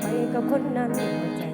ไปกับคนนั้นใจ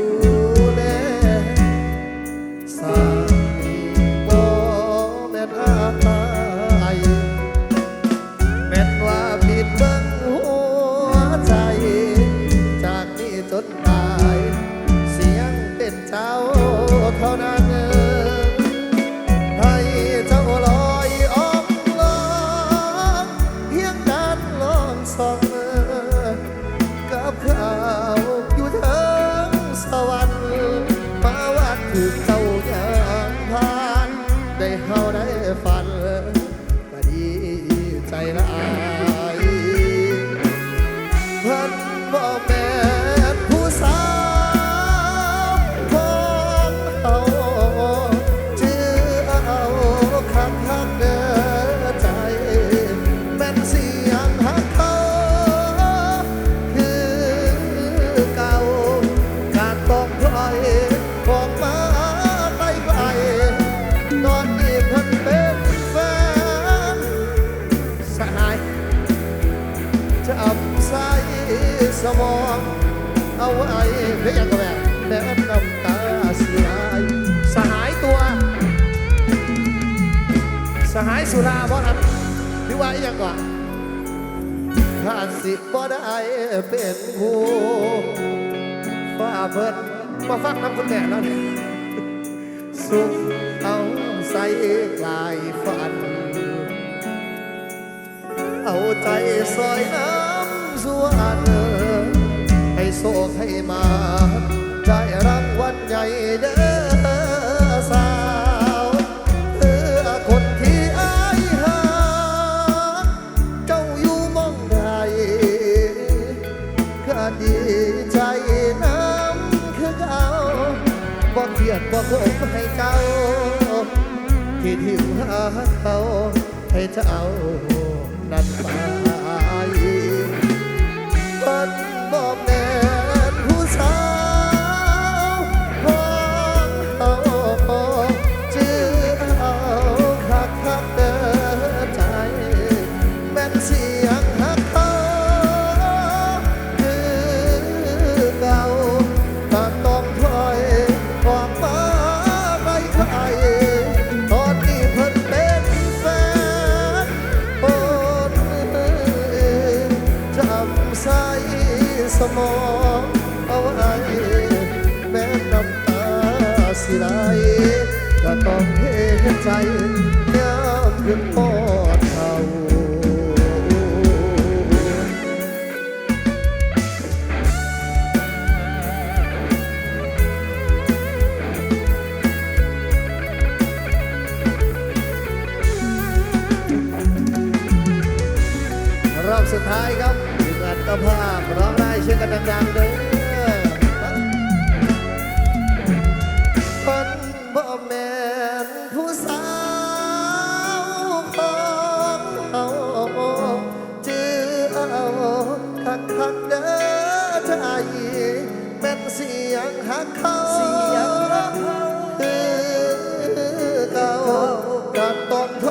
you. เป็นผู้ฟ้าเพิ่นมาฟังน้ำคุณแม่แล้วเนี่ยสุขเอาใส่กลายฝัน เอาใจซอยน้ำสัวเนอให้โศกให้มา ได้รางวัลใหญ่เด้อ ให้เจ้า ที่ทิมหาเขาให้เจ้านั้นไป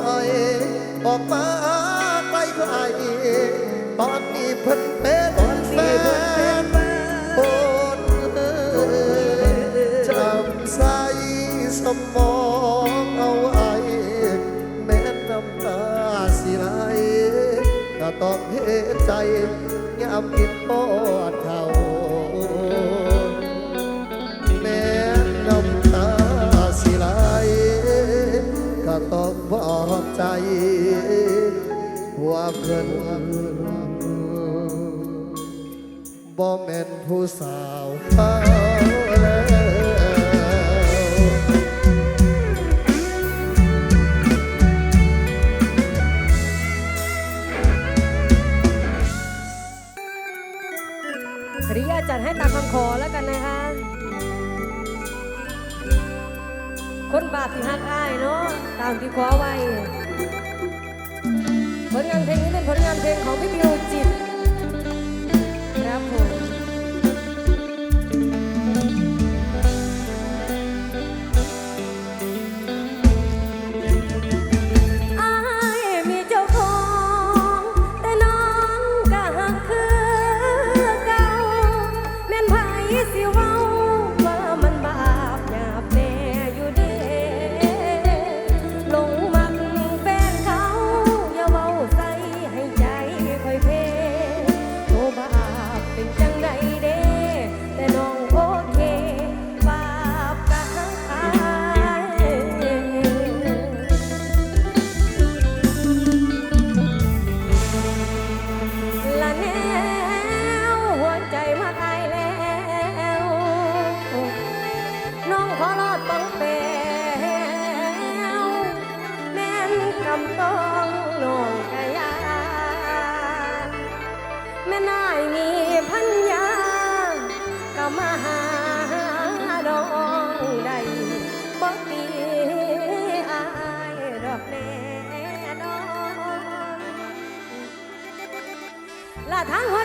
ออยออกมาไกลไกลตอนนี้เพิ่นเป็นแฟนคนจำใส่สมองเอาไว้แม้น้ำตาสิไหลก็ต้องเห็นใจยามกินปอดเขา เพิ่นบ่แม่นผู้สาวเขาแล้วริยาจัดให้ตามคำขอแล้วกันนะคะ คนบาปที่หักอายเนาะตามที่ขอไว้ผลงานเพลง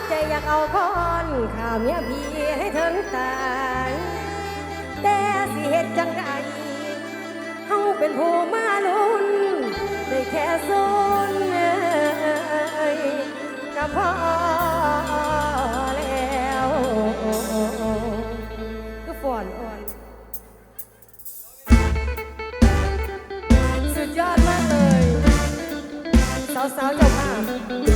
ใจอยากเอาก้อนข้าวเมียพี่ให้ถึงตายแต่สิเหตุจังไดเฮาเป็นผู้มาลุนได้แค่ซุนก็พอแล้วก็ฝอนอ่อนสุดยอดมากเลย สาวๆเจ้าภาพ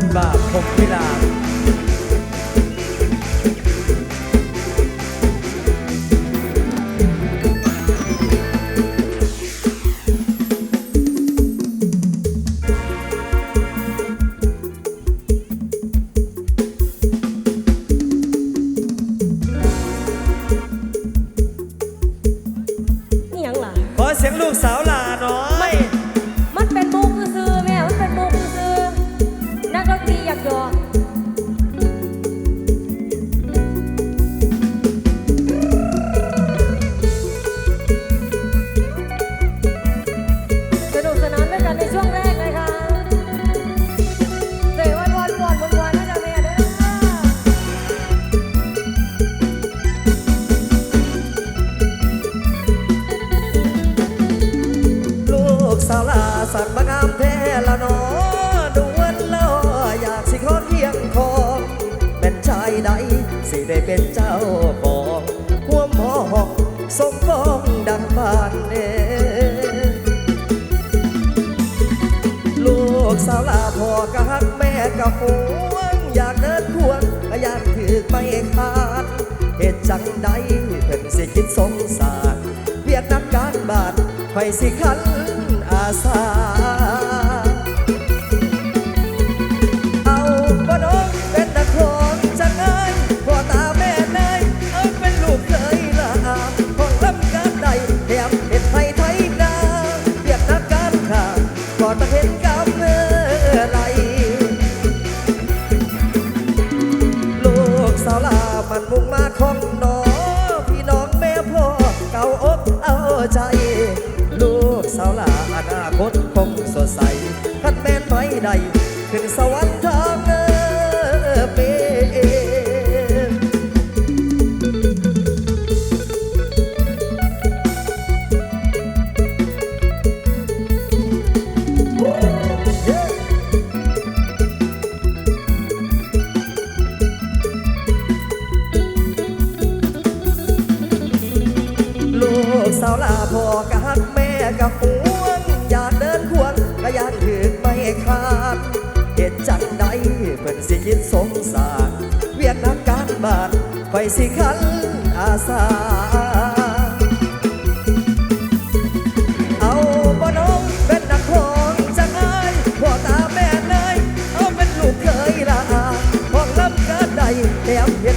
คนบาปผมพิราม ไฟสิขันอาสา สิขันอาสา เอาบ่น้องเป็นนักร้องจะงไอ้พ่อตาแม่เนยเอาเป็นลูกเคยลาห้องลำกระได้แถมเห็ด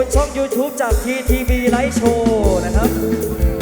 คุณช่อง YouTube จาก TTV Live Show นะครับ